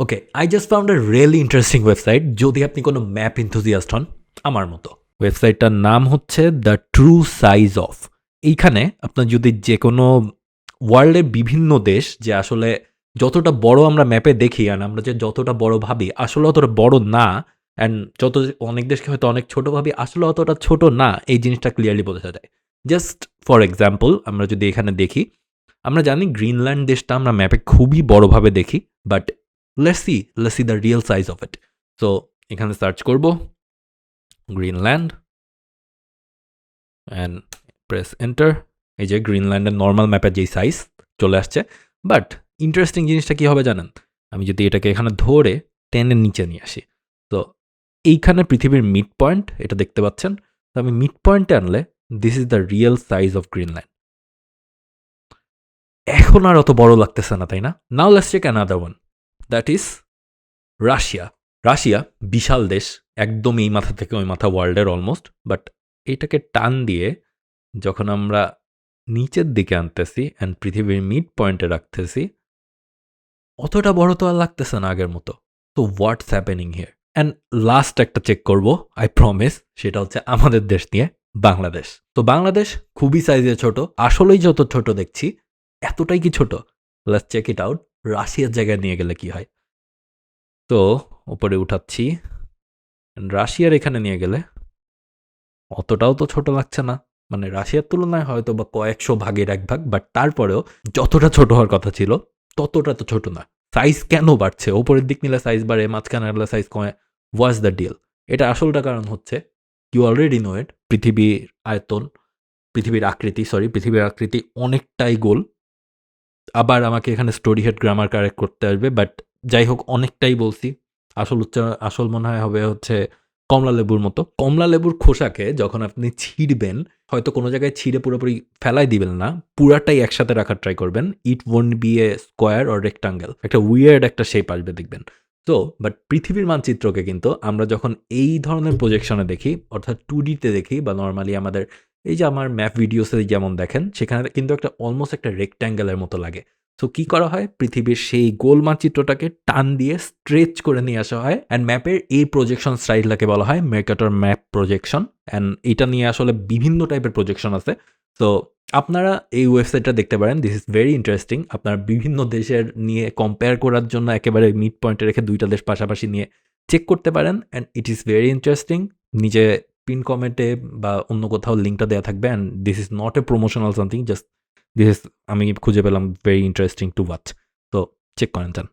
Okay I just found a really interesting website যদি আপনি কোনো ম্যাপ ইনথুজিয়াস্ট হন, আমার মতো। ওয়েবসাইটটার নাম হচ্ছে দ্য ট্রু সাইজ অফ এইখানে আপনার যদি যে কোনো ওয়ার্ল্ডের বিভিন্ন দেশ, যে আসলে যতটা বড় আমরা ম্যাপে দেখি আর আমরা যে যতটা বড় ভাবি, আসলে অতটা বড় না অ্যান্ড যত অনেক দেশকে হয়তো অনেক ছোট ভাবি, আসলে অতটা ছোট না, এই জিনিসটা ক্লিয়ারলি বোঝা যায়। জাস্ট ফর এক্সাম্পল আমরা যদি এখানে দেখি, আমরা জানি গ্রিনল্যান্ড দেশটা আমরা ম্যাপে খুবই বড়ভাবে দেখি but let's see let's see the real size of it so এখানে সার্চ করব গ্রিনল্যান্ড অ্যান্ড প্রেস এন্টার এই যে গ্রিনল্যান্ডের নর্মাল ম্যাপের যেই সাইজ চলে আসছে। বাট ইন্টারেস্টিং জিনিসটা কী হবে জানেন? আমি যদি এটাকে এখানে ধরে টেনের নিচে নিয়ে আসি। তো এইখানে পৃথিবীর মিড পয়েন্ট এটা দেখতে পাচ্ছেন? তো আমি মিড পয়েন্টে আনলে this is the real size of Greenland এখন আর অত বড় লাগতেছে না, তাই না? Now let's check another one that is Russia Russia বিশাল দেশ, একদম এই মাথা থেকে ওই মাথা ওয়ার্ল্ডের অলমোস্ট বাট এটাকে টান দিয়ে যখন আমরা নিচের দিকে আনতেছি অ্যান্ড পৃথিবীর মিড পয়েন্টে রাখতেছি, অতটা বড় তো আর লাগতেছে না আগের মতো। তো what's happening here and last একটা চেক করব আই প্রমিস সেটা হচ্ছে আমাদের দেশ নিয়ে, বাংলাদেশ। তো বাংলাদেশ খুবই সাইজে ছোট, আসলেই যত ছোট দেখছি, এতটাই কি ছোট? লেটস চেক ইট আউট রাশিয়ার জায়গায় নিয়ে গেলে কি হয়? তো, উপরে উঠাচ্ছি। রাশিয়ার এখানে নিয়ে গেলে অতটাও তো ছোট লাগছে না। মানে রাশিয়ার তুলনায় হয়তো বা কয়েকশো ভাগের এক ভাগ বাট তারপরেও যতটা ছোট হওয়ার কথা ছিল, ততটা তো ছোট না। সাইজ কেন বাড়ছে? ওপরের দিক নিলে সাইজ বাড়ে, মাঝখানে নিলে সাইজ কমে। ওয়াজ দ্য ডিল এটা আসলটা কারণ হচ্ছে ইউ অলরেডি নো ইট পৃথিবীর আয়তন, পৃথিবীর আকৃতি সরি পৃথিবীর আকৃতি অনেকটাই গোল। আবার আমাকে এখানে স্টোরি হেড গ্রামার কারেক্ট করতে আসবে বাট যাই হোক, অনেকটাই বলছি। আসল উচ্চারণ আসল মনে হয় হবে হচ্ছে কমলা লেবুর মতো। কমলা লেবুর খোসাকে যখন আপনি ছিঁড়বেন, হয়তো কোনো জায়গায় ছিঁড়ে পুরোপুরি ফেলাই দিবেন না, পুরাটাই একসাথে রাখার ট্রাই করবেন। It won't be a square or rectangle একটা উইয়ার্ড একটা শেপ আসবে দেখবেন। তো বাট পৃথিবীর মানচিত্রকে কিন্তু আমরা যখন এই ধরনের প্রজেকশনে দেখি, অর্থাৎ টু ডিতে দেখি বা নর্মালি আমাদের এই যে আমার ম্যাপ ভিডিওসে যেমন দেখেন, সেখানে কিন্তু একটা অলমোস্ট একটা রেক্ট্যাঙ্গেলের মতো লাগে। সো কি করা হয়? পৃথিবীর সেই গোল মানচিত্রটাকে টান দিয়ে স্ট্রেচ করে নিয়ে আসা হয়। অ্যান্ড ম্যাপের এই প্রজেকশন স্টাইলটাকে বলা হয় মেকাটর ম্যাপ প্রজেকশন অ্যান্ড এটা নিয়ে আসলে বিভিন্ন টাইপের প্রজেকশন আছে। তো আপনারা এই ওয়েবসাইটটা দেখতে পারেন। দিস ইজ ভেরি ইন্টারেস্টিং আপনারা বিভিন্ন দেশের নিয়ে কম্পেয়ার করার জন্য একেবারে মিড পয়েন্টে রেখে দুইটা দেশ পাশাপাশি নিয়ে চেক করতে পারেন। And it is very interesting নিজে পিন কমেন্টে বা অন্য কোথাও লিঙ্কটা দেওয়া থাকবে and this is not a promotional something just this is আমি খুঁজে পেলাম ভেরি ইন্টারেস্টিং টু ওয়াচ তো চেক করেন যান